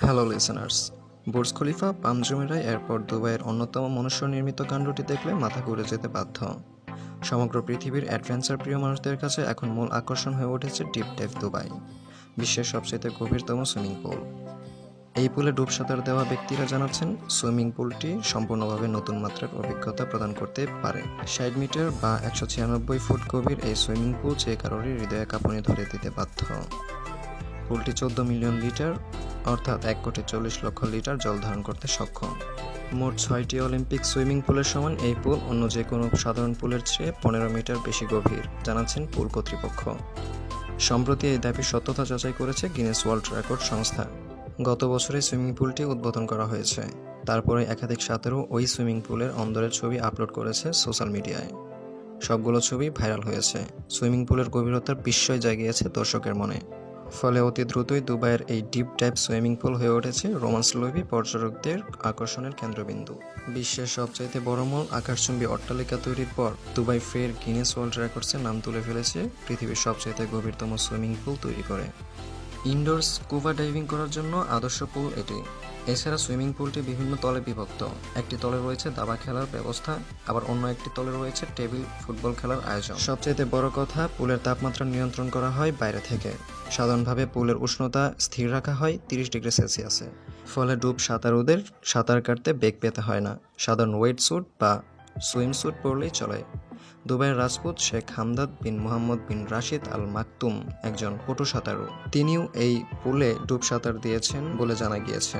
Hello listeners Burj Khalifa Palm Jumeirah airport দুবাইয়ের অন্যতম মনুষ্য নির্মিত কাণ্ডটি দেখলে মাথা ঘুরে যেতে বাধ্য। সমগ্র পৃথিবীর অ্যাডভেঞ্চার প্রিয় মানুষদের কাছে এখন মূল আকর্ষণ হয়ে উঠেছে ডিপ ডেভ দুবাই, বিশ্বের সবচেয়ে গভীরতম সুইমিং পুল এই পুলে ডুব সাঁতার দেওয়া ব্যক্তিরা জানাচ্ছেন সুইমিং পুলটি সম্পূর্ণভাবে নতুন মাত্রার অভিজ্ঞতা প্রদান করতে পারে। ষাট মিটার বা একশো ছিয়ানব্বই ফুট গভীর এই সুইমিং পুল যে কারোরই হৃদয়ে কাঁপুনি ধরে দিতে বাধ্য। পুলটি চোদ্দ মিলিয়ন লিটার অর্থাৎ এক কোটি চল্লিশ লক্ষ লিটার জল ধারণ করতে সক্ষম। মোট ছয়টি অলিম্পিক সুইমিং পুলের সমান এই পুল অন্য যে কোনো সাধারণ পুলের চেয়ে পনেরো মিটার বেশি গভীর, জানাচ্ছেন পুল কর্তৃপক্ষ। সম্প্রতি এই দাবির সত্যতা যাচাই করেছে গিনেস ওয়ার্ল্ড রেকর্ড সংস্থা। গত বছরে সুইমিং পুলটি উদ্বোধন করা হয়েছে। তারপরে একাধিক সাঁতারু ওই সুইমিং পুলের অন্দরের ছবি আপলোড করেছে সোশ্যাল মিডিয়ায়। সবগুলো ছবি ভাইরাল হয়েছে। সুইমিং পুলের গভীরতার বিস্ময় জাগিয়েছে দর্শকের মনে। ফলে অতি দ্রুতই দুবাইয়ের এই ডিপ টাইপ সুইমিং পুল হয়ে উঠেছে রোমান্স লোভী পর্যটকদের আকর্ষণের কেন্দ্রবিন্দু। বিশ্বের সবচাইতে বড় মল আকাশচুম্বী অট্টালিকা তৈরির পর দুবাই ফের গিনেস ওয়ার্ল্ড রেকর্ডসের নাম তুলে ফেলেছে পৃথিবীর সবচাইতে গভীরতম সুইমিং পুল তৈরি করে। ইনডোর স্কুবা ডাইভিং করার জন্য আদর্শ পুল এটি। এছাড়া সুইমিং পুলটি বিভিন্ন তলে বিভক্ত। একটি তলে রয়েছে দাবা খেলার ব্যবস্থা, আবার অন্য একটি তলে রয়েছে টেবিল ফুটবল খেলার আয়োজন। সবচেয়ে বড় কথা, পুলের তাপমাত্রা নিয়ন্ত্রণ করা হয় বাইরে থেকে। সাধারণভাবে পুলের উষ্ণতা স্থির রাখা হয় তিরিশ ডিগ্রি সেলসিয়াসে। ফলে ডুব সাঁতারুদের সাঁতার কাটতে বেগ পেতে হয় না। সাধারণ ওয়েট স্যুট বা সুইম স্যুট পরলেই চলে। দুবাইয়ের রাজপুত শেখ হামদাদ বিন মোহাম্মদ বিন রাশিদ আল মাকতুম একজন পটু সাঁতারু। তিনিও এই পুলে ডুব সাঁতার দিয়েছেন বলে জানা গিয়েছে।